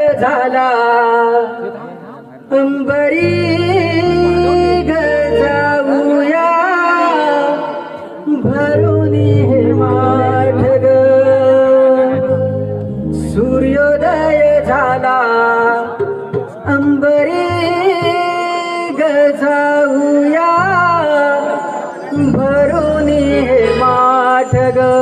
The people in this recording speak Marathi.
झाला. अंबरी जाऊया. भरून हे माठ सूर्योदय झाला. अंबरी जाऊया. भरून हे माठ ग